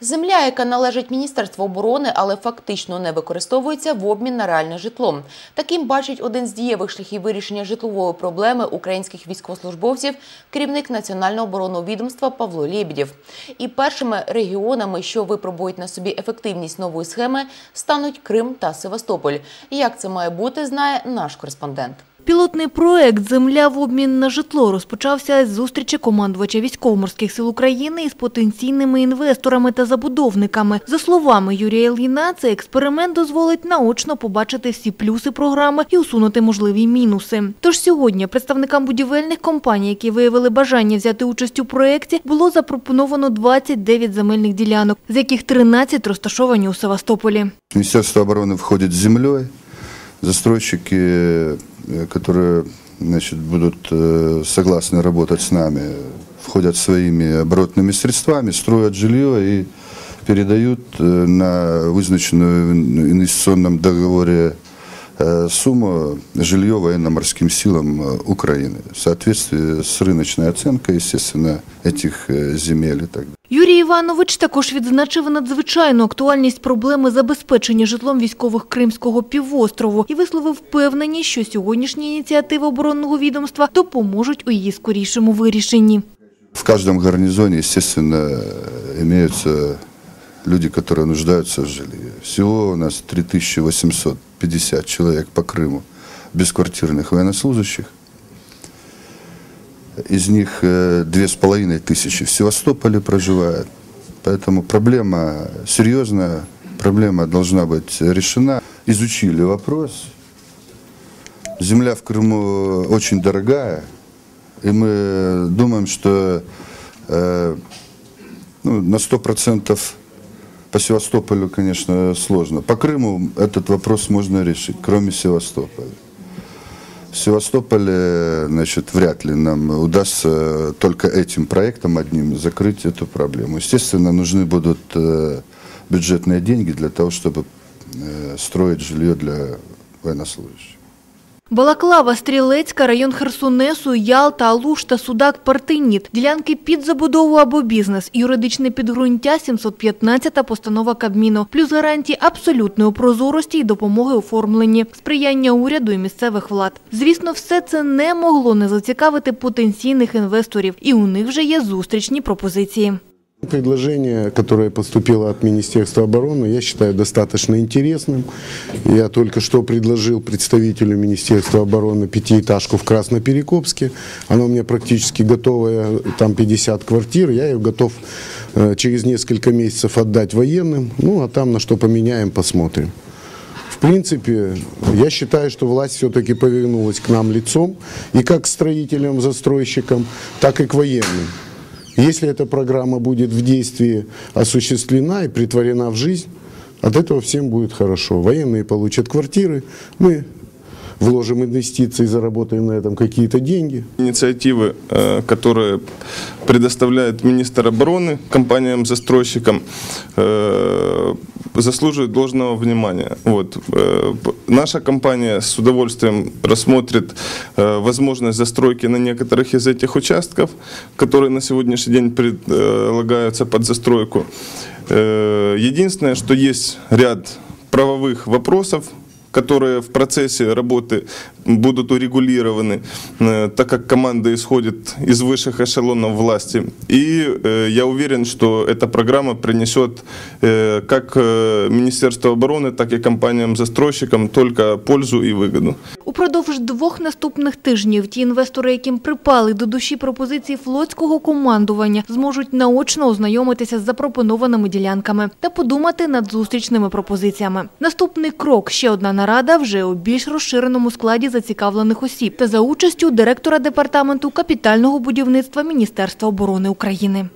Земля, яка належить Міністерству оборони, але фактично не використовується в обмін на реальне житло. Таким бачить один з дієвих шляхів вирішення житлової проблеми українських військовослужбовців керівник Національного оборонного відомства Павло Лєбідєв. І першими регіонами, що випробують на собі ефективність нової схеми, стануть Крим та Севастополь. Як це має бути, знає наш кореспондент. Пілотний проект Земля в обмін на житло розпочався з зустрічі командувача військово-морських сил України із потенційними інвесторами та забудовниками. За словами Юрія Ільїна, цей експеримент дозволить наочно побачити всі плюси програми і усунути можливі мінуси. Тож сьогодні представникам будівельних компаній, які виявили бажання взяти участь у проєкті, було запропоновано 29 земельних ділянок, з яких 13 розташовані у Севастополі. Министерство обороны входит с землей. Застройщики, э, которые значит, будут э, согласны работать с нами, входят своими оборотными средствами, строят жилье и передают э, на вызначенную в инвестиционном договоре э, сумму жилье военно-морским силам э, Украины в соответствии с рыночной оценкой, естественно, этих э, земель и так далее. Юрій Іванович також відзначив надзвичайну актуальність проблеми забезпечення житлом військових Кримського півострову і висловив впевненість, що сьогоднішні ініціативи оборонного відомства допоможуть у її скорішому вирішенні. В каждом гарнизоне, естественно, имеются люди, которые нуждаются в жилье. Всего у нас 3850 человек по Крыму бесквартирных военнослужащих. Из них э, две с половиной тысячи в Севастополе проживают. Поэтому проблема серьезная, проблема должна быть решена. Изучили вопрос. Земля в Крыму очень дорогая, и мы думаем, что э, ну, на 100% по Севастополю, конечно, сложно. По Крыму этот вопрос можно решить, кроме Севастополя. В Севастополе, значит, вряд ли нам удастся только этим проектом одним закрыть эту проблему. Естественно, нужны будут э, бюджетные деньги для того, чтобы э, строить жилье для военнослужащих. Балаклава, Стрілецька, район Херсонесу, Ялта, Алуш та Судак, Партиніт. Ділянки під забудову або бізнес. Юридичне підґрунтя 715 постанова Кабміну. Плюс гарантії абсолютної прозорості і допомоги оформленні. Сприяння уряду і місцевих влад. Звісно, все це не могло не зацікавити потенційних інвесторів. І у них вже є зустрічні пропозиції. Предложение, которое поступило от Министерства обороны, я считаю достаточно интересным. Я только что предложил представителю Министерства обороны пятиэтажку в Красноперекопске. Она у меня практически готовая, там 50 квартир. Я ее готов э, через несколько месяцев отдать военным. Ну, а там на что поменяем, посмотрим. В принципе, я считаю, что власть все-таки повернулась к нам лицом, и как к строителям, застройщикам, так и к военным. Если эта программа будет в действии осуществлена и притворена в жизнь, от этого всем будет хорошо. Военные получат квартиры, мы вложим инвестиции, заработаем на этом какие-то деньги. Инициативы, э, которые предоставляет министр обороны компаниям-застройщикам, заслуживают должного внимания. Вот. э, Наша компания с удовольствием рассмотрит э, возможность застройки на некоторых из этих участков, которые на сегодняшний день предлагаются под застройку. Э, Единственное, что есть ряд правовых вопросов, которые в процессе работы будут урегулированы, э, так как команда исходит из высших эшелонов власти. И э, я уверен, что эта программа принесет э, как э, Министерству обороны, так и компаниям-застройщикам только пользу и выгоду. Упродовж двох наступних тижнів ті інвестори, яким припали до душі пропозиції флотського командування, зможуть наочно ознайомитися з запропонованими ділянками та подумати над зустрічними пропозиціями. Наступний крок – ще одна нарада вже у більш розширеному складі зацікавлених осіб та за участю директора департаменту капітального будівництва Міністерства оборони України.